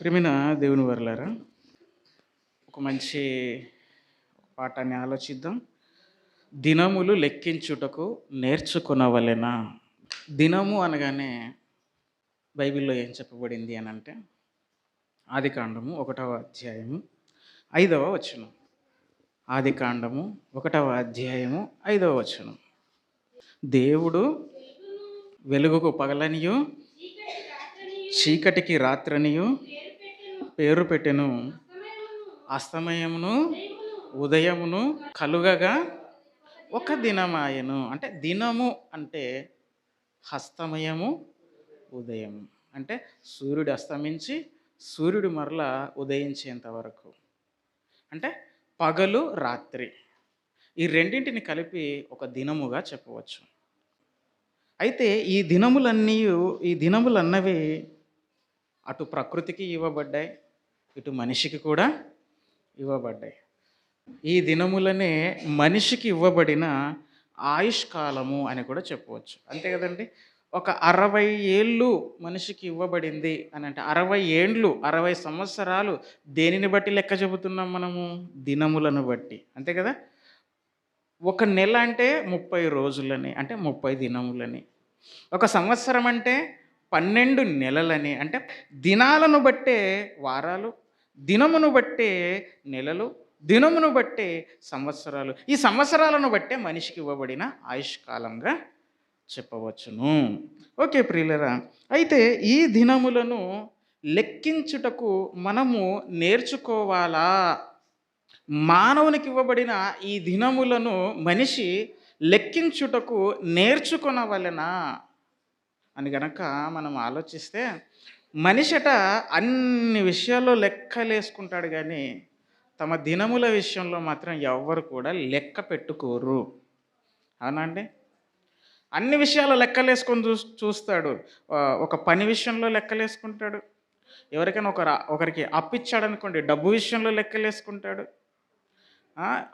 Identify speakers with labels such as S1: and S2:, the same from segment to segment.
S1: ప్రిమిన దేవుని వర్లారా ఒక మంచి పాఠాన్ని ఆలోచిద్దాం. దినములు లెక్కించుటకు నేర్చుకునవలెనా దినము అనగానే బైబిల్లో ఏం చెప్పబడింది అని అంటే ఆది కాండము ఒకటవ అధ్యాయము ఐదవ వచనం. ఆది కాండము ఒకటవ అధ్యాయము ఐదవ వచనం. దేవుడు వెలుగుకు పగలనియు చీకటికి రాత్రనియు పేరు పెట్టెను. అస్తమయమును ఉదయమును కలుగగా ఒక దినమాయను. అంటే దినము అంటే హస్తమయము ఉదయము. అంటే సూర్యుడు అస్తమించి సూర్యుడు మరలా ఉదయించేంత వరకు. అంటే పగలు రాత్రి. ఈ రెండింటిని కలిపి ఒక దినముగా చెప్పవచ్చు. అయితే ఈ దినములన్నీ ఈ దినములన్నవి అటు ప్రకృతికి ఇవ్వబడ్డాయి ఇటు మనిషికి కూడా ఇవ్వబడ్డాయి. ఈ దినములనే మనిషికి ఇవ్వబడిన ఆయుష్ కాలము అని కూడా చెప్పవచ్చు. అంతే కదండి? ఒక అరవై ఏళ్ళు మనిషికి ఇవ్వబడింది అని అంటే అరవై ఏండ్లు అరవై సంవత్సరాలు దేనిని బట్టి లెక్క చెబుతున్నాం మనము? దినములను బట్టి. అంతే కదా? ఒక నెల అంటే ముప్పై రోజులని అంటే ముప్పై దినములని. ఒక సంవత్సరం అంటే పన్నెండు నెలలని అంటే దినాలను బట్టే వారాలు దినమును బట్టే నెలలు దినమును బట్టే సంవత్సరాలు. ఈ సంవత్సరాలను బట్టే మనిషికి ఇవ్వబడిన ఆయుష్కాలంగా చెప్పవచ్చును. ఓకే ప్రియులరా అయితే ఈ దినములను లెక్కించుటకు మనము నేర్చుకోవాలా? మానవునికి ఇవ్వబడిన ఈ దినములను మనిషి లెక్కించుటకు నేర్చుకునవలెనా? అని గనక మనం ఆలోచిస్తే మనిషట అన్ని విషయాల్లో లెక్కలేసుకుంటాడు కానీ తమ దినముల విషయంలో మాత్రం ఎవ్వరు కూడా లెక్క పెట్టుకోరు. అవునండి అన్ని విషయాలు లెక్కలేసుకొని చూ చూస్తాడు. ఒక పని విషయంలో లెక్కలేసుకుంటాడు. ఎవరికైనా ఒకరు ఒకరికి అప్పిచ్చాడు అనుకోండి డబ్బు విషయంలో లెక్కలేసుకుంటాడు.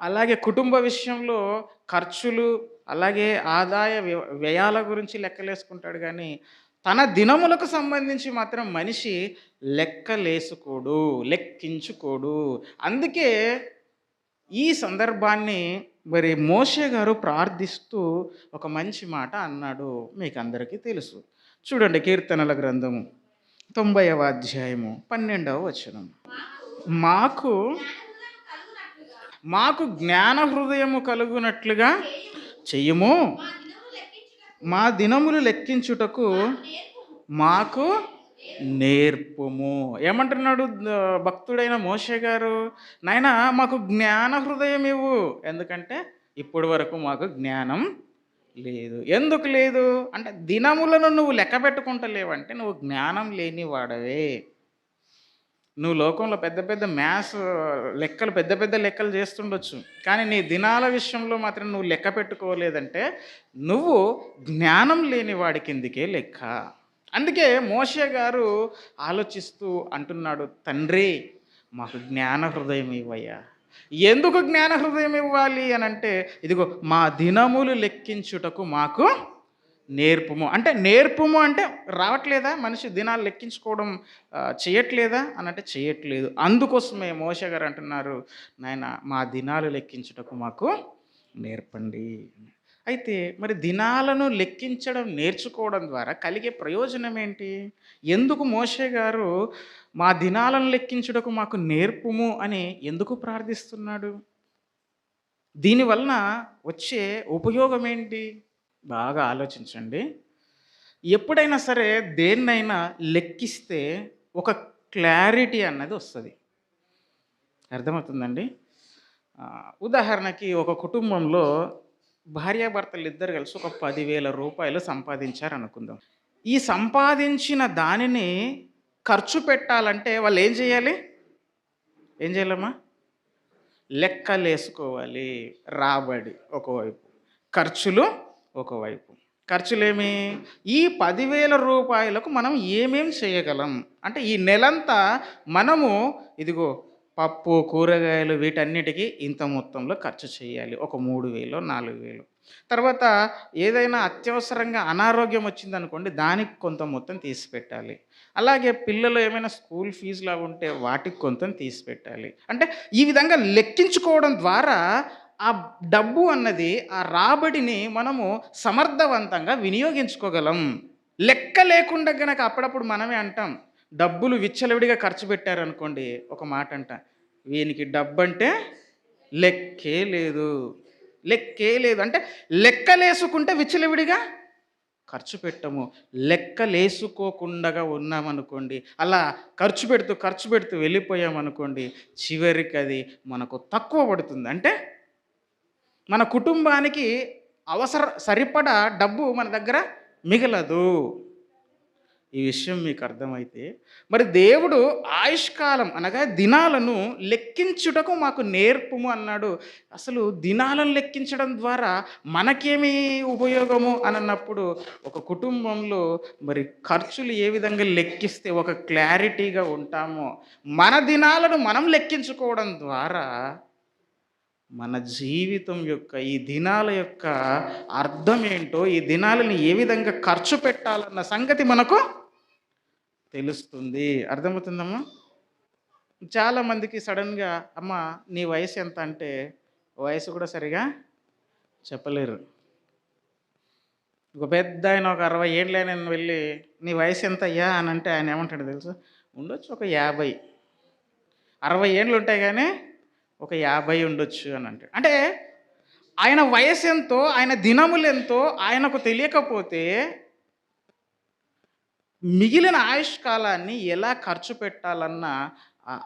S1: అలాగే కుటుంబ విషయంలో ఖర్చులు అలాగే ఆదాయ వ్య- వ్యయాల గురించి లెక్కలేసుకుంటాడు కానీ తన దినములకు సంబంధించి మాత్రం మనిషి లెక్కలేసుకోడు లెక్కించుకోడు. అందుకే ఈ సందర్భాన్ని మరి మోషే గారు ప్రార్థిస్తూ ఒక మంచి మాట అన్నాడు మీకు అందరికీ తెలుసు. చూడండి కీర్తనల గ్రంథము తొంభైవ అధ్యాయము పన్నెండవ వచనం మాకు మాకు జ్ఞాన హృదయము కలుగునట్లుగా చెయ్యము. మా దినములు లెక్కించుటకు మాకు నేర్పుము. ఏమంటున్నాడు భక్తుడైన మోషే గారు? నాయన మాకు జ్ఞాన హృదయం ఇవ్వు. ఎందుకంటే ఇప్పటి వరకు మాకు జ్ఞానం లేదు. ఎందుకు లేదు? అంటే దినములను నువ్వు లెక్క పెట్టుకుంటలేవంటే నువ్వు జ్ఞానం లేని వాడవే. నువ్వు లోకంలో పెద్ద పెద్ద మ్యాథ్స్ లెక్కలు పెద్ద పెద్ద లెక్కలు చేస్తుండొచ్చు. కానీ నీ దినాల విషయంలో మాత్రం నువ్వు లెక్క పెట్టుకోలేదంటే నువ్వు జ్ఞానం లేని వాడి కిందికే లెక్క. అందుకే మోషే గారు ఆలోచిస్తూ అంటున్నాడు తండ్రి మాకు జ్ఞాన హృదయం ఇవ్వయ్యా. ఎందుకు జ్ఞాన హృదయం ఇవ్వాలి? అని అంటే ఇదిగో మా దినములు లెక్కించుటకు మాకు నేర్పుము. అంటే నేర్పుము అంటే రావట్లేదా? మనిషి దినాలు లెక్కించుకోవడం చేయట్లేదా? అని అంటే చేయట్లేదు. అందుకోసమే మోష గారు అంటున్నారు నాయన మా దినాలు లెక్కించుటకు మాకు నేర్పండి. అయితే మరి దినాలను లెక్కించడం నేర్చుకోవడం ద్వారా కలిగే ప్రయోజనం ఏంటి? ఎందుకు మోషే గారు మా దినాలను లెక్కించుటకు మాకు నేర్పుము అని ఎందుకు ప్రార్థిస్తున్నాడు? దీనివలన వచ్చే ఉపయోగం ఏంటి బాగా ఆలోచించండి. ఎప్పుడైనా సరే దేన్నైనా లెక్కిస్తే ఒక క్లారిటీ అన్నది వస్తుంది. అర్థమవుతుందండి? ఉదాహరణకి ఒక కుటుంబంలో భార్యాభర్తలు ఇద్దరు కలిసి ఒక పదివేల రూపాయలు సంపాదించారనుకుందాం. ఈ సంపాదించిన దానిని ఖర్చు పెట్టాలంటే వాళ్ళు ఏం చేయాలి? ఏం చేయాలమ్మా? లెక్కలేసుకోవాలి. రాబడి ఒకవైపు. ఖర్చులు ఒకవైపు ఖర్చులేమి? ఈ పదివేల రూపాయలకు మనం ఏమేం చేయగలం? అంటే ఈ నెలంతా మనము ఇదిగో పప్పు కూరగాయలు వీటన్నిటికీ ఇంత మొత్తంలో ఖర్చు చేయాలి. ఒక మూడు వేలు నాలుగు వేలు. తర్వాత ఏదైనా అత్యవసరంగా అనారోగ్యం వచ్చిందనుకోండి దానికి కొంత మొత్తం తీసి పెట్టాలి. అలాగే పిల్లలు ఏమైనా స్కూల్ ఫీజులా ఉంటే వాటికి కొంత తీసి పెట్టాలి. అంటే ఈ విధంగా లెక్కించుకోవడం ద్వారా ఆ డబ్బు అన్నది ఆ రాబడిని మనము సమర్థవంతంగా వినియోగించుకోగలం. లెక్క లేకుండా గనక అప్పుడప్పుడు మనమే అంటాం డబ్బులు విచ్చలవిడిగా ఖర్చు పెట్టారనుకోండి ఒక మాట అంట. వీనికి డబ్బు అంటే లెక్కే లేదు లెక్కే లేదు. అంటే లెక్కలేసుకుంటే విచ్చలవిడిగా ఖర్చు పెట్టము. లెక్కలేసుకోకుండా ఉన్నామనుకోండి అలా ఖర్చు పెడుతూ ఖర్చు పెడుతూ వెళ్ళిపోయామనుకోండి చివరికి అది మనకు తక్కువ పడుతుంది. అంటే మన కుటుంబానికి అవసర సరిపడా డబ్బు మన దగ్గర మిగలదు. ఈ విషయం మీకు అర్థమైతే మరి దేవుడు ఆయుష్కాలం అనగా దినాలను లెక్కించుటకు మాకు నేర్పుము అన్నాడు. అసలు దినాలను లెక్కించడం ద్వారా మనకేమి ఉపయోగము అని అన్నప్పుడు ఒక కుటుంబంలో మరి ఖర్చులు ఏ విధంగా లెక్కిస్తే ఒక క్లారిటీగా ఉంటామో మన దినాలను మనం లెక్కించుకోవడం ద్వారా మన జీవితం యొక్క ఈ దినాల యొక్క అర్థం ఏంటో ఈ దినాలని ఏ విధంగా ఖర్చు పెట్టాలన్న సంగతి మనకు తెలుస్తుంది. అర్థమవుతుందమ్మా? చాలామందికి సడన్గా అమ్మ నీ వయసు ఎంత? అంటే వయసు కూడా సరిగా చెప్పలేరు. ఒక పెద్ద ఆయన ఒక అరవై ఏళ్ళు ఆయన వెళ్ళి నీ వయసు ఎంత అయ్యా అని అంటే ఆయన ఏమంటాడు తెలుసు? ఉండొచ్చు ఒక యాభై. అరవై ఏళ్ళు ఉంటాయి కానీ ఒక యాభై ఉండొచ్చు అని అంటాడు. అంటే ఆయన వయసు ఎంతో ఆయన దినములు ఎంతో ఆయనకు తెలియకపోతే మిగిలిన ఆయుష్కాలాన్ని ఎలా ఖర్చు పెట్టాలన్న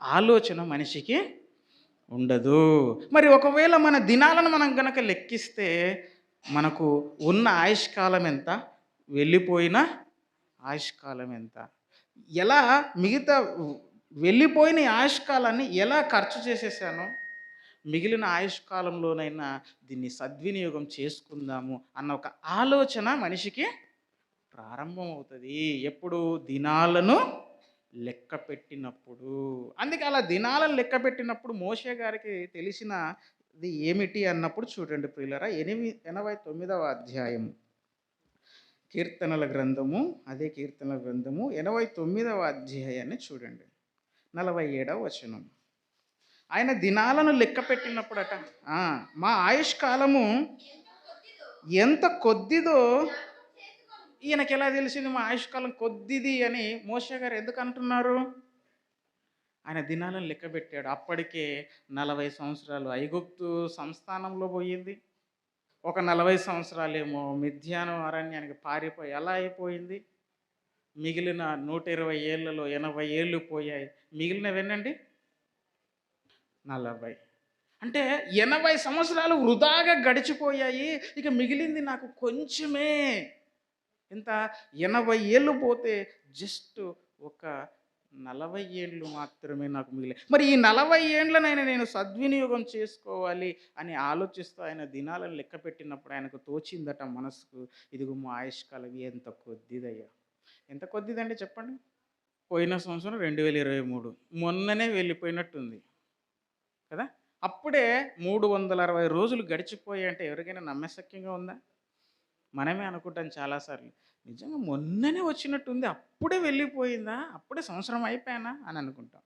S1: ఆలోచన మనిషికి ఉండదు. మరి ఒకవేళ మన దినాలను మనం గనక లెక్కిస్తే మనకు ఉన్న ఆయుష్కాలం ఎంత? వెళ్ళిపోయిన ఆయుష్కాలం ఎంత? ఎలా మిగతా వెళ్ళిపోయిన ఆయుష్కాలాన్ని ఎలా ఖర్చు చేసేసానో? మిగిలిన ఆయుష్ కాలంలోనైనా దీన్ని సద్వినియోగం చేసుకుందాము అన్న ఒక ఆలోచన మనిషికి ప్రారంభమవుతుంది. ఎప్పుడు దినాలను లెక్క పెట్టినప్పుడు. అందుకే అలా దినాలను లెక్క పెట్టినప్పుడు మోషే గారికి తెలిసిన ఇది ఏమిటి అన్నప్పుడు చూడండి ప్రియులరా ఎనిమిది ఎనభై తొమ్మిదవ అధ్యాయం కీర్తనల గ్రంథము అదే కీర్తనల గ్రంథము ఎనభై తొమ్మిదవ అధ్యాయాన్ని చూడండి. నలభై ఏడవ వచనం. ఆయన దినాలను లెక్క పెట్టినప్పుడట. మా ఆయుష్ కాలము ఎంత కొద్దిదో ఈయనకి ఎలా తెలిసింది? మా ఆయుష్కాలం కొద్దిది అని మోషే గారు ఎందుకు అంటున్నారు? ఆయన దినాలను లెక్క పెట్టాడు. అప్పటికే నలభై సంవత్సరాలు ఐగుప్తు సంస్థానంలో పోయింది. ఒక నలభై సంవత్సరాలేమో మిథ్యానం అరణ్యానికి పారిపోయి ఎలా అయిపోయింది. మిగిలిన నూట ఇరవై ఏళ్ళలో ఎనభై ఏళ్ళు పోయాయి. మిగిలినవేనండి నలభై. అంటే ఎనభై సంవత్సరాలు వృధాగా గడిచిపోయాయి ఇక మిగిలింది నాకు కొంచెమే. ఇంత ఎనభై ఏళ్ళు పోతే జస్ట్ ఒక నలభై ఏళ్ళు మాత్రమే నాకు మిగిలి. మరి ఈ నలభై ఏండ్లనైనా నేను సద్వినియోగం చేసుకోవాలి అని ఆలోచిస్తూ ఆయన దినాలను లెక్క పెట్టినప్పుడు ఆయనకు తోచిందట మనసుకు ఇదిగో మా ఆయుష్కాలం ఎంత కొద్దిదయ్యా. ఎంత కొద్దిదండి చెప్పండి? పోయిన సంవత్సరం రెండు వేల ఇరవై మూడు. మొన్ననే వెళ్ళిపోయినట్టుంది. కదా? అప్పుడే మూడు వందల అరవై రోజులు గడిచిపోయాయి అంటే ఎవరికైనా నమ్మశక్యంగా ఉందా? మనమే అనుకుంటాం చాలాసార్లు నిజంగా మొన్ననే వచ్చినట్టుంది అప్పుడే వెళ్ళిపోయిందా? అప్పుడే సంవత్సరం అయిపోయానా? అని అనుకుంటాం.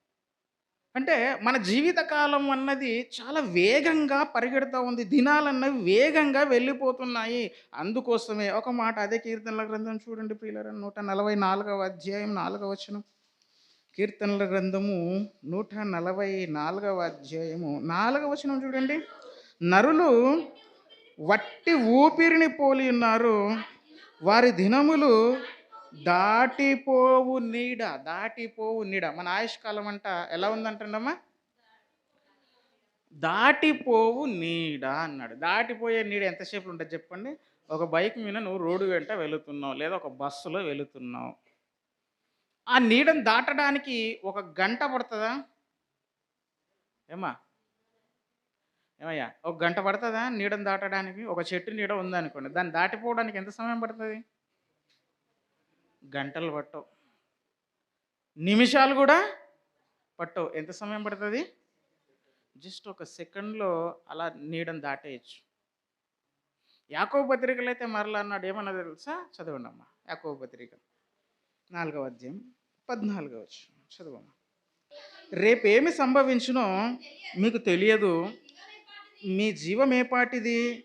S1: అంటే మన జీవితకాలం అన్నది చాలా వేగంగా పరిగెడుతూ ఉంది. దినాలన్నవి వేగంగా వెళ్ళిపోతున్నాయి. అందుకోసమే ఒక మాట అదే కీర్తనల గ్రంథం చూడండి ప్రియులరా నూట నలభై నాలుగవ అధ్యాయం నాలుగవ వచనం. కీర్తనల గ్రంథము నూట నలభై నాలుగవ అధ్యాయము. నాలుగవ వచనం చూడండి. నరులు వట్టి ఊపిరిని పోలి ఉన్నారు. వారి దినములు దాటిపోవు నీడ దాటిపోవు నీడ. మన ఆయుష్కాలం అంట ఎలా ఉందంటండమ్మా? దాటిపోవు నీడ అన్నాడు. దాటిపోయే నీడ ఎంతసేపు ఉంటుంది చెప్పండి? ఒక బైక్ మీద నువ్వు రోడ్డు వెంట వెళుతున్నావు లేదా ఒక బస్సులో వెళుతున్నావు. ఆ నీడను దాటడానికి ఒక గంట పడుతుందా? ఏమా ఏమయ్యా? ఒక గంట పడుతుందా నీడను దాటడానికి? ఒక చెట్టు నీడ ఉందనుకోండి దాన్ని దాటిపోవడానికి ఎంత సమయం పడుతుంది? గంటలు పట్టవు. నిమిషాలు కూడా పట్టవు. ఎంత సమయం పడుతుంది? జస్ట్ ఒక సెకండ్లో అలా నీడను దాటేయచ్చు. యాకో పత్రికలు అయితే మరలా అన్నాడు ఏమన్నా తెలుసా? చదవండి అమ్మా యాకో పత్రికలు నాలుగవ అధ్యాయం పద్నాలుగవ వచ్చి చదువు రేపేమి సంభవించునో మీకు తెలియదు. మీ జీవం ఏపాటిది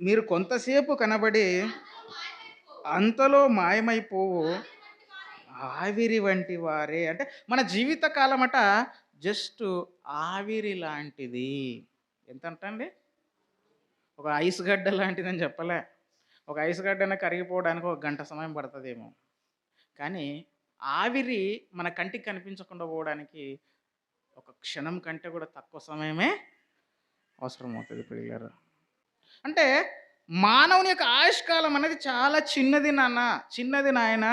S1: మీరు కొంతసేపు కనబడి అంతలో మాయమైపోవు. ఆవిరి వంటి వారే. అంటే మన జీవిత కాలమట జస్ట్ ఆవిరి లాంటిది. ఎంత అంటండి ఒక ఐస్ గడ్డ లాంటిదని చెప్పలే. ఒక ఐస్ గడ్డన కరిగిపోవడానికి ఒక గంట సమయం పడుతుందేమో. కానీ ఆవిరి మన కంటికి కనిపించకుండా పోవడానికి ఒక క్షణం కంటే కూడా తక్కువ సమయమే అవసరం అవుతుంది ప్రియులరు అంటే మానవుని యొక్క ఆయుష్కాలం అనేది చాలా చిన్నది నాన్న చిన్నది నాయన.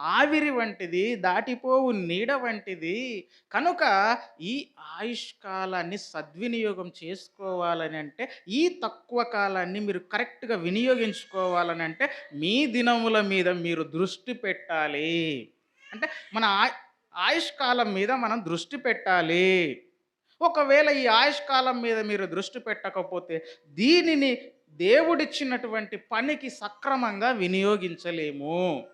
S1: ఆవిరి వంటిది దాటిపోవు నీడ వంటిది. కనుక ఈ ఆయుష్కాలాన్ని సద్వినియోగం చేసుకోవాలని అంటే ఈ తక్కువ కాలాన్ని మీరు కరెక్ట్గా వినియోగించుకోవాలని అంటే మీ దినముల మీద మీరు దృష్టి పెట్టాలి. అంటే మన ఆ- ఆయుష్కాలం మీద మనం దృష్టి పెట్టాలి. ఒకవేళ ఈ ఆయుష్కాలం మీద మీరు దృష్టి పెట్టకపోతే దీనిని దేవుడిచ్చినటువంటి పనికి సక్రమంగా వినియోగించలేము.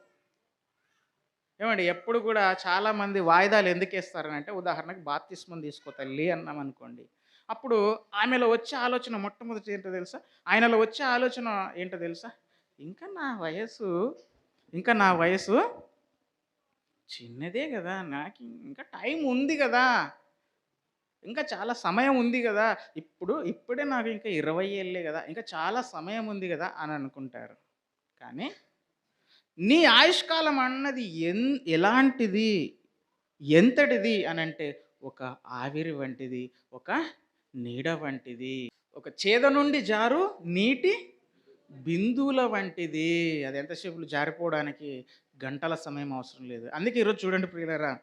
S1: ఏమండి ఎప్పుడు కూడా చాలామంది వాయిదాలు ఎందుకు ఇస్తారనంటే అంటే ఉదాహరణకు బాప్తిస్మం తీసుకో తల్లి అన్నాం అనుకోండి అప్పుడు ఆమెలో వచ్చే ఆలోచన మొట్టమొదటి ఏంటో తెలుసా? ఆయనలో వచ్చే ఆలోచన ఏంటో తెలుసా? ఇంకా నా వయసు ఇంకా నా వయసు చిన్నదే కదా నాకు ఇంకా టైం ఉంది కదా. ఇంకా చాలా సమయం ఉంది కదా. ఇప్పుడు ఇప్పుడే నాకు ఇంకా ఇరవై ఏళ్ళే కదా ఇంకా చాలా సమయం ఉంది కదా అని అనుకుంటారు. కానీ నీ ఆయుష్కాలం అన్నది ఎన్ ఎలాంటిది? ఎంతటిది? అని అంటే ఒక ఆవిరి వంటిది ఒక నీడ వంటిది ఒక చేద నుండి జారు నీటి బిందువుల వంటిది. అది ఎంతసేపు జారిపోవడానికి గంటల సమయం అవసరం లేదు. అందుకే ఈరోజు చూడండి ప్రియులరా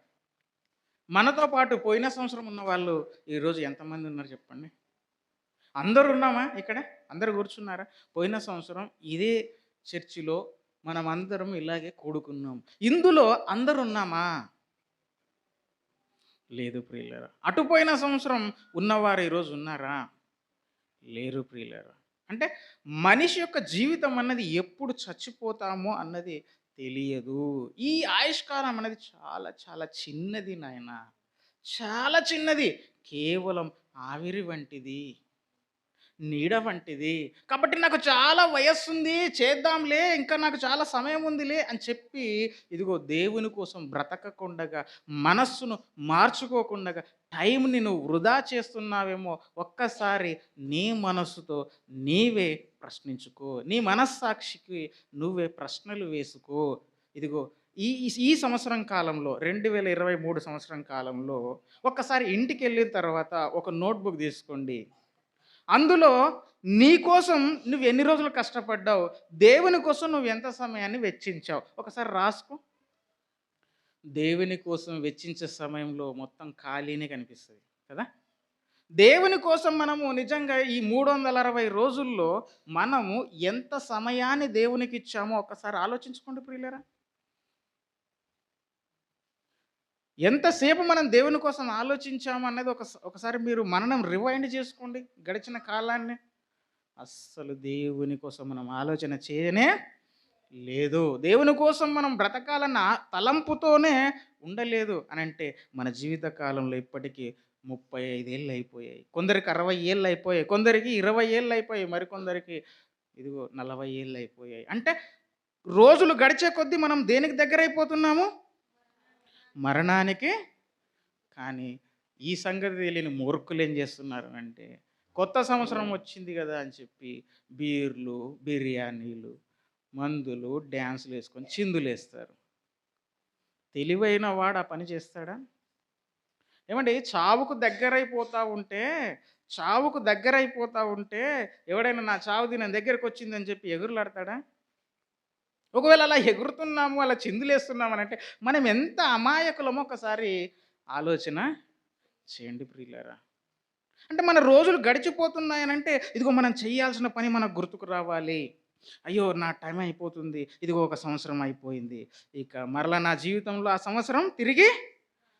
S1: మనతో పాటు పోయిన సంవత్సరం ఉన్న వాళ్ళు ఈరోజు ఎంతమంది ఉన్నారు చెప్పండి? అందరు ఉన్నామా ఇక్కడ? అందరు కూర్చున్నారా? పోయిన సంవత్సరం ఇదే చర్చిలో మనం అందరం ఇలాగే కూడుకున్నాం. ఇందులో అందరు ఉన్నామా లేదు ప్రియులరా. అటుపోయిన సంవత్సరం ఉన్నవారు ఈరోజు ఉన్నారా? లేరు ప్రియులరా. అంటే మనిషి యొక్క జీవితం అన్నది ఎప్పుడు చచ్చిపోతామో అన్నది తెలియదు. ఈ ఆయుష్కాలం అనేది చాలా చాలా చిన్నది నాయన. చాలా చిన్నది. కేవలం ఆవిరి వంటిది. నీడ వంటిది. కాబట్టి నాకు చాలా వయస్సు ఉంది చేద్దాంలే ఇంకా నాకు చాలా సమయం ఉందిలే అని చెప్పి ఇదిగో దేవుని కోసం బ్రతకకుండగా మనస్సును మార్చుకోకుండా టైంని నువ్వు వృధా చేస్తున్నావేమో ఒక్కసారి నీ మనస్సుతో నీవే ప్రశ్నించుకో. నీ మనస్సాక్షికి నువ్వే ప్రశ్నలు వేసుకో. ఇదిగో ఈ ఈ- ఈ సంవత్సరం కాలంలో రెండు వేల ఇరవై మూడు సంవత్సరం కాలంలో ఒక్కసారి ఇంటికి వెళ్ళిన తర్వాత ఒక నోట్బుక్ తీసుకోండి. అందులో నీ కోసం నువ్వు ఎన్ని రోజులు కష్టపడ్డావు? దేవుని కోసం నువ్వు ఎంత సమయాన్ని వెచ్చించావు? ఒకసారి రాసుకో. దేవుని కోసం వెచ్చించే సమయంలో మొత్తం ఖాళీనే కనిపిస్తుంది కదా? దేవుని కోసం మనము నిజంగా ఈ మూడు వందల అరవై రోజుల్లో మనము ఎంత సమయాన్ని దేవునికి ఇచ్చామో ఒకసారి ఆలోచించుకోండి ప్రియులరా. ఎంతసేపు మనం దేవుని కోసం ఆలోచించాము అన్నది ఒక ఒకసారి మీరు మననం రివైండ్ చేసుకోండి గడిచిన కాలాన్ని. అస్సలు దేవుని కోసం మనం ఆలోచన చేయనే లేదు. దేవుని కోసం మనం బ్రతకాలన్న తలంపుతోనే ఉండలేదు అని అంటే మన జీవిత కాలంలో ఇప్పటికీ ముప్పై ఐదేళ్ళు అయిపోయాయి. కొందరికి అరవై ఏళ్ళు అయిపోయాయి. కొందరికి ఇరవై ఏళ్ళు అయిపోయాయి. మరికొందరికి ఇదిగో నలభై ఏళ్ళు అయిపోయాయి. అంటే రోజులు గడిచే కొద్దీ మనం దేనికి దగ్గర అయిపోతున్నాము మరణానికి కానీ ఈ సంగతి తెలియని మూర్ఖులు ఏం చేస్తున్నారు అంటే కొత్త సంవత్సరం వచ్చింది కదా అని చెప్పి బీర్లు బిర్యానీలు మందులు డ్యాన్సులు వేసుకొని చిందులు వేస్తారు. తెలివైన వాడు ఆ పని చేస్తాడా? ఏమండి చావుకు దగ్గరైపోతా ఉంటే చావుకు దగ్గరైపోతా ఉంటే ఎవడైనా నా చావు దినం దగ్గరకు వచ్చిందని చెప్పి ఎగురులాడతాడా? ఒకవేళ అలా ఎగురుతున్నాము అలా చిందులేస్తున్నాము అని అంటే మనం ఎంత అమాయకులమో ఒకసారి ఆలోచన చేయండి ప్రియులరా. అంటే మన రోజులు గడిచిపోతున్నాయనంటే ఇదిగో మనం చేయాల్సిన పని మనకు గుర్తుకు రావాలి. అయ్యో నా టైం అయిపోతుంది. ఇదిగో ఒక సంవత్సరం అయిపోయింది. ఇక మరలా నా జీవితంలో ఆ సంవత్సరం తిరిగి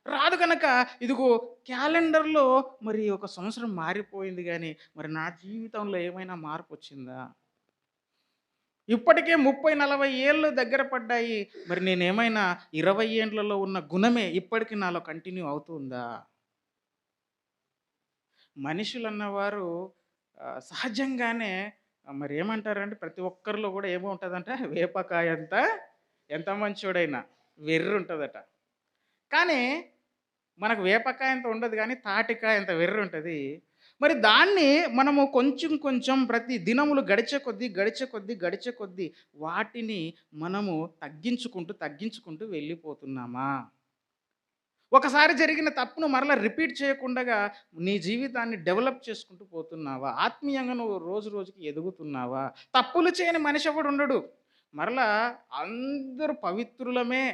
S1: రాదు కనుక ఇదిగో క్యాలెండర్లో మరి ఒక సంవత్సరం మారిపోయింది కానీ మరి నా జీవితంలో ఏమైనా మార్పు వచ్చిందా? ఇప్పటికే ముప్పై నలభై ఏళ్ళు దగ్గర పడ్డాయి. మరి నేనేమైనా ఇరవై ఏండ్లలో ఉన్న గుణమే ఇప్పటికి నాలో కంటిన్యూ అవుతుందా? మనుషులు అన్నవారు సహజంగానే మరి ఏమంటారంటే ప్రతి ఒక్కరిలో కూడా ఏముంటుందంటే? వేపకాయ అంత ఎంత మంచోడైనా వెర్రు ఉంటుందట కానీ మనకు వేపకాయ అంత ఉండదు కానీ తాటికాయ అంత వెర్రి ఉంటుంది మరి దాన్ని మనము కొంచెం కొంచెం ప్రతి దినములు గడిచే కొద్దీ గడిచే కొద్దీ గడిచే కొద్దీ వాటిని మనము తగ్గించుకుంటూ తగ్గించుకుంటూ వెళ్ళిపోతున్నామా? ఒకసారి జరిగిన తప్పును మరలా రిపీట్ చేయకుండా నీ జీవితాన్ని డెవలప్ చేసుకుంటూ పోతున్నావా? ఆత్మీయంగా నువ్వు రోజు రోజుకి ఎదుగుతున్నావా? తప్పులు చేయని మనిషి ఎవడు ఉండడు. మరలా అందరూ పవిత్రులమే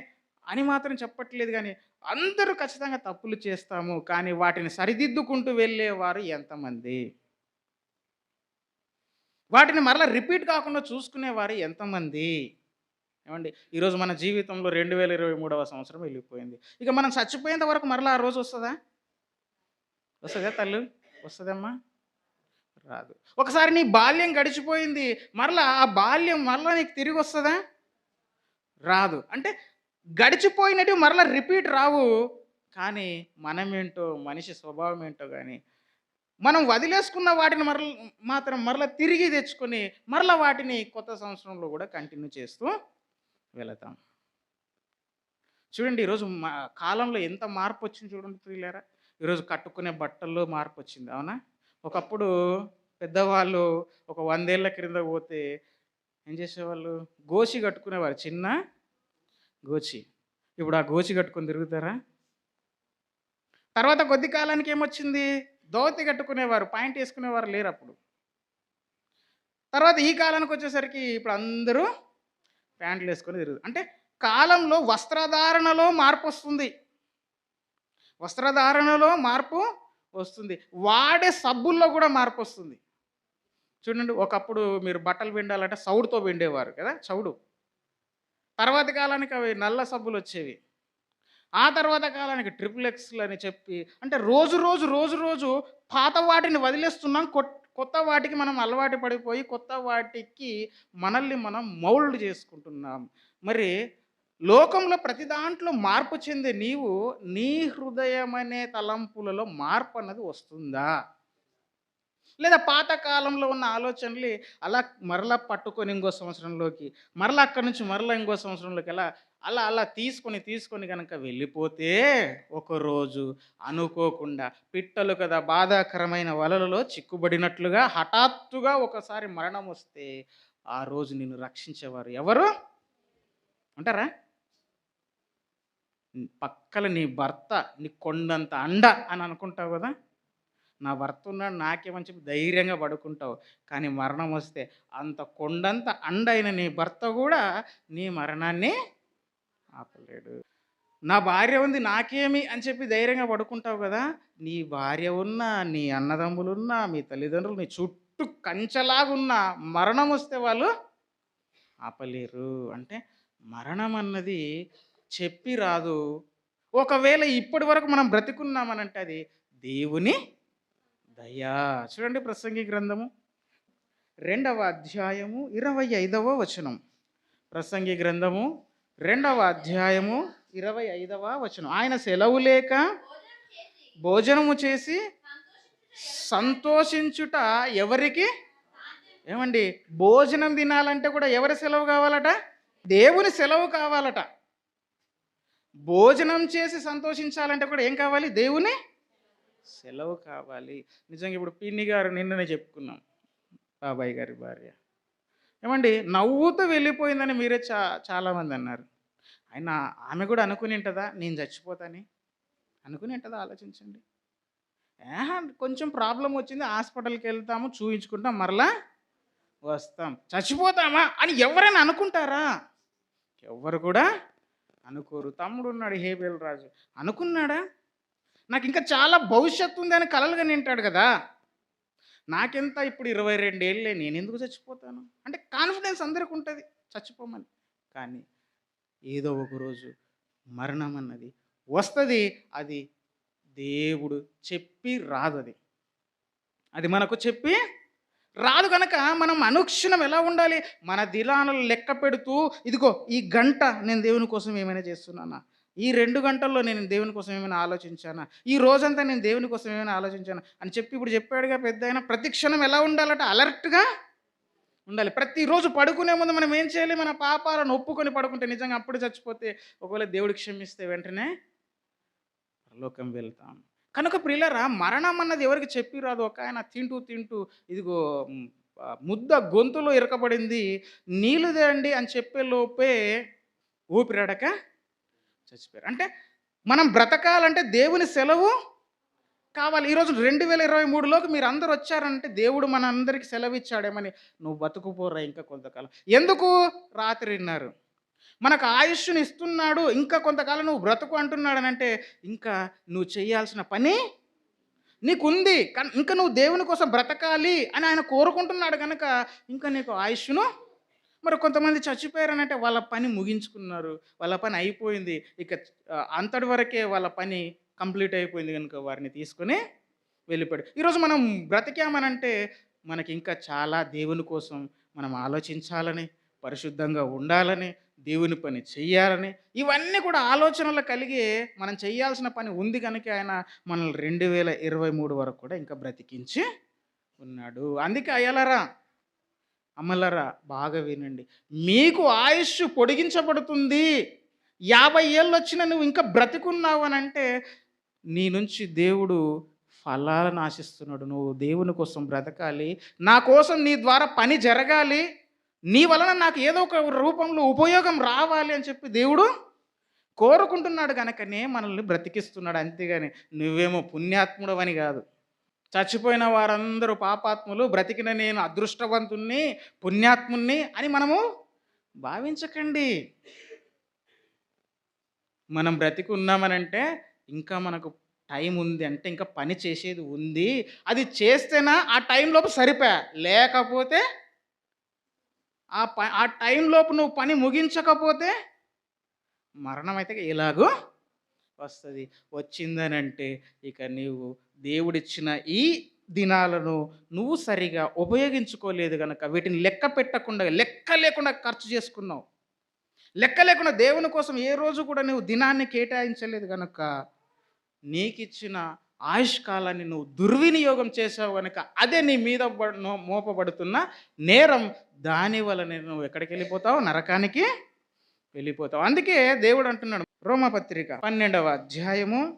S1: అని మాత్రం చెప్పట్లేదు కానీ అందరూ ఖచ్చితంగా తప్పులు చేస్తాము కానీ వాటిని సరిదిద్దుకుంటూ వెళ్ళేవారు ఎంతమంది? వాటిని మరలా రిపీట్ కాకుండా చూసుకునేవారు ఎంతమంది? ఏమండి? ఈరోజు మన జీవితంలో రెండు వేల ఇరవై మూడవ సంవత్సరం వెళ్ళిపోయింది. ఇక మనం చచ్చిపోయేంత వరకు మరలా ఆ రోజు వస్తుందా? వస్తుందా తల్లు? వస్తుందమ్మా? రాదు. ఒకసారి నీ బాల్యం గడిచిపోయింది మరలా ఆ బాల్యం మరలా నీకు తిరిగి వస్తుందా? రాదు. అంటే గడిచిపోయినట్టు మరలా రిపీట్ రావు. కానీ మనమేంటో మనిషి స్వభావం ఏంటో కానీ మనం వదిలేసుకున్న వాటిని మరల మాత్రం మరలా తిరిగి తెచ్చుకొని మరలా వాటిని కొత్త సంవత్సరంలో కూడా కంటిన్యూ చేస్తూ వెళతాం. చూడండి ఈరోజు మా కాలంలో ఎంత మార్పు వచ్చింది చూడండి ప్రియులారా. ఈరోజు కట్టుకునే బట్టల్లో మార్పు వచ్చింది అవునా? ఒకప్పుడు పెద్దవాళ్ళు ఒక వందేళ్ళ క్రింద పోతే ఏం చేసేవాళ్ళు? గోసి కట్టుకునేవారు చిన్న గోచి. ఇప్పుడు ఆ గోచి కట్టుకొని తిరుగుతారా? తర్వాత కొద్ది కాలానికి ఏమొచ్చింది? ధోతి కట్టుకునేవారు పాయింట్ వేసుకునేవారు లేరు అప్పుడు తర్వాత ఈ కాలానికి వచ్చేసరికి ఇప్పుడు అందరూ ప్యాంట్లు వేసుకొని తిరుగు అంటే కాలంలో వస్త్రధారణలో మార్పు వస్తుంది. వస్త్రధారణలో మార్పు వస్తుంది. వాడే సబ్బుల్లో కూడా మార్పు వస్తుంది. చూడండి ఒకప్పుడు మీరు బట్టలు పిండాలంటే సౌడుతో పిండేవారు కదా చౌడు. తర్వాత కాలానికి అవి నల్ల సబ్బులు వచ్చేవి. ఆ తర్వాత కాలానికి ట్రిపులెక్స్లు అని చెప్పి అంటే రోజు రోజు రోజు రోజు పాత వాటిని వదిలేస్తున్నాం. కొత్త వాటికి మనం అలవాటు పడిపోయి కొత్త వాటికి మనల్ని మనం మౌల్డ్ చేసుకుంటున్నాం. మరి లోకంలో ప్రతి దాంట్లో మార్పు చెందే నీవు నీ హృదయమనే తలంపులలో మార్పు అన్నది వస్తుందా? లేదా పాత కాలంలో ఉన్న ఆలోచనలు అలా మరలా పట్టుకొని ఇంకో సంవత్సరంలోకి మరలా అక్కడి నుంచి మరలా ఇంకో సంవత్సరంలోకి అలా అలా అలా తీసుకొని తీసుకొని కనుక వెళ్ళిపోతే ఒకరోజు అనుకోకుండా పిట్టలు కదా బాధాకరమైన వలలలో చిక్కుబడినట్లుగా హఠాత్తుగా ఒకసారి మరణం వస్తే ఆ రోజు నిన్ను రక్షించేవారు ఎవరు? అంటారా పక్కల నీ భర్త నీ కొండంత అండ అని అనుకుంటావు కదా? నా భర్త ఉన్నాడు నాకేమని చెప్పి ధైర్యంగా పడుకుంటావు. కానీ మరణం వస్తే అంత కొండంత అండైన అయిన నీ భర్త కూడా నీ మరణాన్ని ఆపలేడు. నా భార్య ఉంది నాకేమి అని చెప్పి ధైర్యంగా పడుకుంటావు కదా నీ భార్య ఉన్నా నీ అన్నదమ్ములున్నా మీ తల్లిదండ్రులు నీ చుట్టూ కంచెలాగున్నా మరణం వస్తే వాళ్ళు ఆపలేరు. అంటే మరణం అన్నది చెప్పి రాదు. ఒకవేళ ఇప్పటి వరకు మనం బ్రతికున్నామనంటే అది దేవుని దయా. చూడండి ప్రసంగి గ్రంథము. రెండవ అధ్యాయము ఇరవై ఐదవ వచనం. ప్రసంగి గ్రంథము రెండవ అధ్యాయము ఇరవై ఐదవ వచనం. ఆయన సెలవు లేక భోజనము చేసి సంతోషించుట ఎవరికి? ఏమండి? భోజనం తినాలంటే కూడా ఎవరి సెలవు కావాలట? దేవుని సెలవు కావాలట. భోజనం చేసి సంతోషించాలంటే కూడా ఏం కావాలి? దేవుని సెలవు కావాలి. నిజంగా ఇప్పుడు పిన్ని గారు నిన్ననే చెప్పుకున్నాం బాబాయ్ గారి భార్య. ఏమండి నవ్వుతూ వెళ్ళిపోయిందని మీరే చా చాలామంది అన్నారు. అయినా ఆమె కూడా అనుకుని ఉంటుందా? నేను చచ్చిపోతాని? అనుకుని ఉంటుందా? ఆలోచించండి. కొంచెం ప్రాబ్లం వచ్చింది హాస్పిటల్కి వెళ్తాము చూయించుకుంటాం మరలా వస్తాం. చచ్చిపోతామా? అని ఎవరైనా అనుకుంటారా? ఎవరు కూడా అనుకోరు. తమ్ముడు ఉన్నాడు హేబేల్ రాజు. అనుకున్నాడా? నాకు ఇంకా చాలా భవిష్యత్తు ఉంది అని కలలుగా నింటాడు కదా. నాకెంత ఇప్పుడు ఇరవై రెండేళ్ళే నేను ఎందుకు చచ్చిపోతాను? అంటే కాన్ఫిడెన్స్ అందరికి ఉంటుంది చచ్చిపోమని. కానీ ఏదో ఒకరోజు మరణం అన్నది వస్తుంది అది దేవుడు చెప్పి రాదు అది అది మనకు చెప్పి రాదు కనుక మనం అనుక్షణం ఎలా ఉండాలి? మన దిలానలు లెక్క పెడుతూ ఇదిగో ఈ గంట నేను దేవుని కోసం ఏమైనా చేస్తున్నానా? ఈ రెండు గంటల్లో నేను దేవుని కోసం ఏమైనా ఆలోచించానా? ఈ రోజంతా నేను దేవుని కోసం ఏమైనా ఆలోచించానా? అని చెప్పి ఇప్పుడు చెప్పాడుగా పెద్ద ఆయన ప్రతి క్షణం ఎలా ఉండాలట? అలర్ట్గా ఉండాలి. ప్రతిరోజు పడుకునే ముందు మనం ఏం చేయాలి? మన పాపాలను ఒప్పుకొని పడుకుంటే నిజంగా అప్పుడు చచ్చిపోతే ఒకవేళ దేవుడు క్షమిస్తే వెంటనే పరలోకం వెళ్తాం. కనుక ప్రియులరా మరణం అన్నది ఎవరికి చెప్పి రాదు. ఒక ఆయన తింటూ తింటూ ఇదిగో ముద్ద గొంతులో ఇరకబడింది. నీళ్ళు తేండి అని చెప్పే లోపే ఊపిరాడక చచ్చిపోయారు. అంటే మనం బ్రతకాలంటే దేవుని సెలవు కావాలి. ఈరోజు రెండు వేల ఇరవై మూడులోకి మీరు అందరు వచ్చారంటే దేవుడు మన అందరికి సెలవు ఇచ్చాడేమని నువ్వు బతుకుపోరా ఇంకా కొంతకాలం. ఎందుకు? రాత్రిన్నారు మనకు ఆయుష్ని ఇస్తున్నాడు ఇంకా కొంతకాలం నువ్వు బ్రతుకు అంటున్నాడు అని అంటే ఇంకా నువ్వు చేయాల్సిన పని నీకుంది. కానీ ఇంకా నువ్వు దేవుని కోసం బ్రతకాలి అని ఆయన కోరుకుంటున్నాడు కనుక ఇంకా నీకు ఆయుష్ను మరి కొంతమంది చచ్చిపోయారనంటే వాళ్ళ పని ముగించుకున్నారు. వాళ్ళ పని అయిపోయింది. ఇక అంతటి వరకే వాళ్ళ పని కంప్లీట్ అయిపోయింది కనుక వారిని తీసుకొని వెళ్ళిపోయాడు. ఈరోజు మనం బ్రతికామనంటే మనకి ఇంకా చాలా దేవుని కోసం మనం ఆలోచించాలని పరిశుద్ధంగా ఉండాలని దేవుని పని చెయ్యాలని ఇవన్నీ కూడా ఆలోచనలు కలిగి మనం చేయాల్సిన పని ఉంది కనుక ఆయన మనల్ని రెండు వేల ఇరవై మూడు వరకు కూడా ఇంకా బ్రతికించి ఉన్నాడు. అందుకే అయ్యలరా అమలరా బాగా వినండి. మీకు ఆయుష్ పొడిగించబడుతుంది. యాభై ఏళ్ళు వచ్చినా నువ్వు ఇంకా బ్రతికున్నావు అని అంటే నీ నుంచి దేవుడు ఫలాలను ఆశిస్తున్నాడు. నువ్వు దేవుని కోసం బ్రతకాలి. నా కోసం నీ ద్వారా పని జరగాలి. నీ వలన నాకు ఏదో ఒక రూపంలో ఉపయోగం రావాలి అని చెప్పి దేవుడు కోరుకుంటున్నాడు కనుకనే మనల్ని బ్రతికిస్తున్నాడు. అంతేగాని నువ్వేమో పుణ్యాత్ముడు అని కాదు. చచ్చిపోయిన వారందరూ పాపాత్ములు బ్రతికిన నేను అదృష్టవంతుణ్ణి పుణ్యాత్ముణ్ణి అని మనము భావించకండి. మనం బ్రతికి ఉన్నామనంటే ఇంకా మనకు టైం ఉంది అంటే ఇంకా పని చేసేది ఉంది. అది చేస్తేనా ఆ టైంలోపు సరిపా. లేకపోతే ఆ ప ఆ టైంలోపు నువ్వు పని ముగించకపోతే మరణం అయితే ఎలాగో వస్తుంది. వచ్చిందనంటే ఇక నీవు దేవుడిచ్చిన ఈ దినాలను నువ్వు సరిగా ఉపయోగించుకోలేదు కనుక వీటిని లెక్క పెట్టకుండా లెక్క లేకుండా ఖర్చు చేసుకున్నావు. లెక్క లేకుండా దేవుని కోసం ఏ రోజు కూడా నువ్వు దినాన్ని కేటాయించలేదు కనుక నీకిచ్చిన ఆయుష్ నువ్వు దుర్వినియోగం చేసావు కనుక అదే నీ మీద మోపబడుతున్న నేరం దాని వలన నువ్వు ఎక్కడికి వెళ్ళిపోతావు? నరకానికి వెళ్ళిపోతావు. అందుకే దేవుడు అంటున్నాడు. రోమపత్రిక పన్నెండవ అధ్యాయము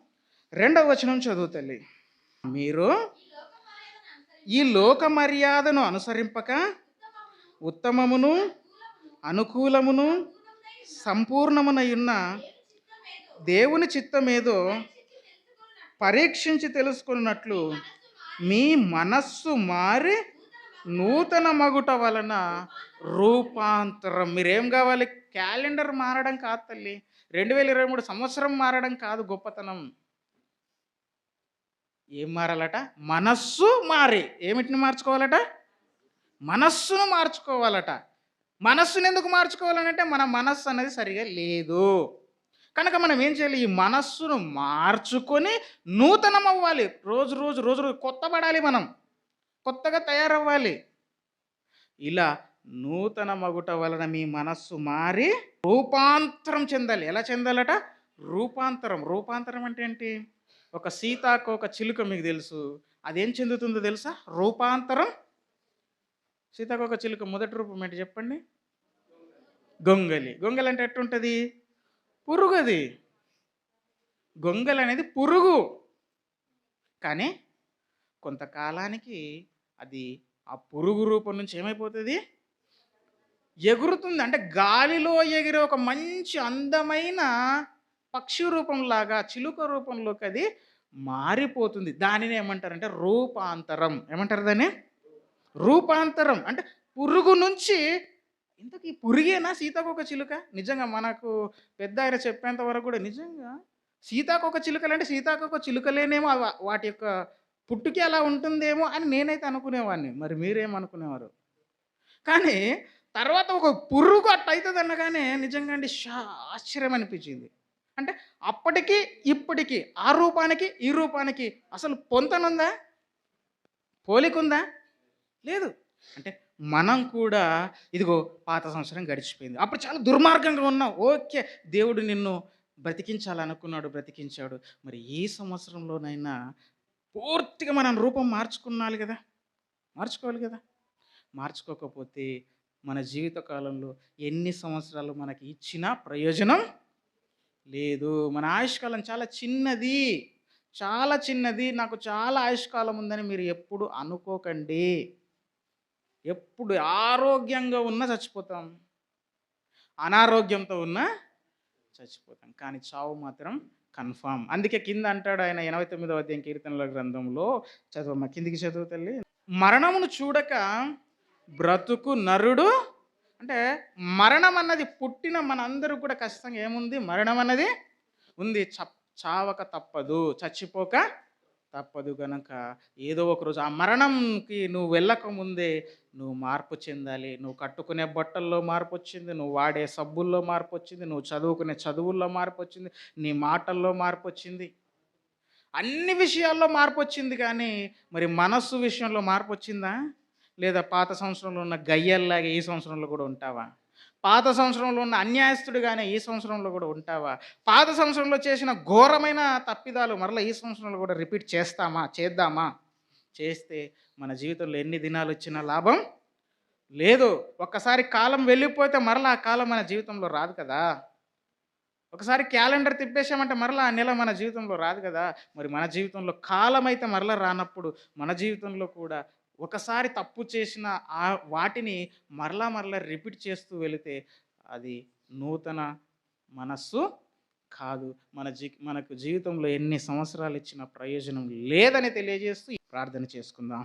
S1: రెండవ వచనం చదువు తల్లి. మీరు ఈ లోక మర్యాదను అనుసరింపక ఉత్తమమును అనుకూలమును సంపూర్ణమునయున్న దేవుని చిత్తమేదో పరీక్షించి తెలుసుకున్నట్లు మీ మనస్సు మారి నూతన మగుట వలన రూపాంతరం. మీరేం కావాలి? క్యాలెండర్ మారడం కాదు తల్లి. రెండు వేల ఇరవై మూడు సంవత్సరం మారడం కాదు గొప్పతనం. ఏం మారాలట? మనస్సు మారి. ఏమిటిని మార్చుకోవాలట? మనస్సును మార్చుకోవాలట. మనస్సును ఎందుకు మార్చుకోవాలనంటే మన మనస్సు అనేది సరిగా లేదు. కనుక మనం ఏం చేయాలి? ఈ మనస్సును మార్చుకొని నూతనం అవ్వాలి. రోజు రోజు రోజు రోజు కొత్త పడాలి మనం. కొత్తగా తయారవ్వాలి. ఇలా నూతన మగుట వలన మీ మనస్సు మారి రూపాంతరం చెందాలి. ఎలా చెందాలట? రూపాంతరం. రూపాంతరం అంటే ఏంటి? ఒక సీతాకోక చిలుక మీకు తెలుసు. అదేం చెందుతుందో తెలుసా? రూపాంతరం. సీతాకోక చిలుక మొదటి రూపం ఏంటి చెప్పండి? గొంగలి. గొంగలి అంటే ఎట్టుంటుంది? పురుగు అది గొంగలి అనేది పురుగు. కానీ కొంతకాలానికి అది ఆ పురుగు రూపం నుంచి ఏమైపోతుంది? ఎగురుతుంది. అంటే గాలిలో ఎగిరే ఒక మంచి అందమైన పక్షి రూపంలాగా చిలుక రూపంలోకి అది మారిపోతుంది. దానిని ఏమంటారంటే రూపాంతరం. ఏమంటారు దాన్ని? రూపాంతరం. అంటే పురుగు నుంచి ఇంతకీ పురుగేనా సీతాకొక చిలుక? నిజంగా మనకు పెద్ద ఆయన చెప్పేంత వరకు కూడా నిజంగా సీతాకొక చిలుకలు అంటే సీతాకొక చిలుకలేనేమో అవ- వాటి యొక్క పుట్టుకి అలా ఉంటుందేమో అని నేనైతే అనుకునేవాడిని మరి మీరేమనుకునేవారు? కానీ తర్వాత ఒక పురుగు అట్ట అవుతుంది అనగానే నిజంగా అండి ఆశ్చర్యం అనిపించింది అంటే అప్పటికి ఇప్పటికి ఆ రూపానికి ఈ రూపానికి అసలు పొంతనుందా? పోలికుందా? లేదు. అంటే మనం కూడా ఇదిగో పాత సంవత్సరం గడిచిపోయింది. అప్పుడు చాలా దుర్మార్గంగా ఉన్నావు ఓకే దేవుడు నిన్ను బ్రతికించాలనుకున్నాడు బ్రతికించాడు. మరి ఈ సంవత్సరంలోనైనా పూర్తిగా మనం రూపం మార్చుకున్నాలి కదా? మార్చుకోవాలి కదా? మార్చుకోకపోతే మన జీవిత కాలంలో ఎన్ని సంవత్సరాలు మనకి ఇచ్చినా ప్రయోజనం లేదు. మన ఆయుష్కాలం చాలా చిన్నది. చాలా చిన్నది. నాకు చాలా ఆయుష్కాలం ఉందని మీరు ఎప్పుడు అనుకోకండి. ఎప్పుడు ఆరోగ్యంగా ఉన్నా చచ్చిపోతాం. అనారోగ్యంతో ఉన్నా చచ్చిపోతాం. కానీ చావు మాత్రం కన్ఫామ్. అందుకే కింద అంటాడు ఆయన ఎనభై తొమ్మిదవ అధ్యాయం కీర్తనల గ్రంథంలో చదువు మా కిందికి చదువు తల్లి. మరణమును చూడక బ్రతుకు నరుడు అంటే మరణం అన్నది పుట్టిన మనందరూ కూడా ఖచ్చితంగా ఏముంది? మరణం అన్నది ఉంది. చ చావక తప్పదు. చచ్చిపోక తప్పదు గనక. ఏదో ఒక రోజు ఆ మరణంకి నువ్వు వెళ్ళక ముందే నువ్వు మార్పు చెందాలి. నువ్వు కట్టుకునే బట్టల్లో మార్పు వచ్చింది. నువ్వు వాడే సబ్బుల్లో మార్పు వచ్చింది. నువ్వు చదువుకునే చదువుల్లో మార్పు వచ్చింది. నీ మాటల్లో మార్పు వచ్చింది. అన్ని విషయాల్లో మార్పు వచ్చింది కానీ మరి మనస్సు విషయంలో మార్పు వచ్చిందా? లేదా పాత సంవత్సరంలో ఉన్న గయ్యల్లాగా ఈ సంవత్సరంలో కూడా ఉంటావా? పాత సంవత్సరంలో ఉన్న అన్యాయస్తుడిగానే ఈ సంవత్సరంలో కూడా ఉంటావా? పాత సంవత్సరంలో చేసిన ఘోరమైన తప్పిదాలు మరలా ఈ సంవత్సరంలో కూడా రిపీట్ చేస్తామా? చేద్దామా? చేస్తే మన జీవితంలో ఎన్ని దినాలు వచ్చినా లాభం లేదు. ఒక్కసారి కాలం వెళ్ళిపోతే మరలా ఆ కాలం మన జీవితంలో రాదు కదా. ఒకసారి క్యాలెండర్ తిప్పేసామంటే మరలా ఆ నెల మన జీవితంలో రాదు కదా. మరి మన జీవితంలో కాలం అయితే మరలా రానప్పుడు మన జీవితంలో కూడా ఒకసారి తప్పు చేసిన ఆ వాటిని మరలా మరలా రిపీట్ చేస్తూ వెళితే అది నూతన మనస్సు కాదు. మన జీ మనకు జీవితంలో ఎన్ని సంవత్సరాలు ఇచ్చిన ప్రయోజనం లేదని తెలియజేస్తూ ప్రార్థన చేసుకుందాం.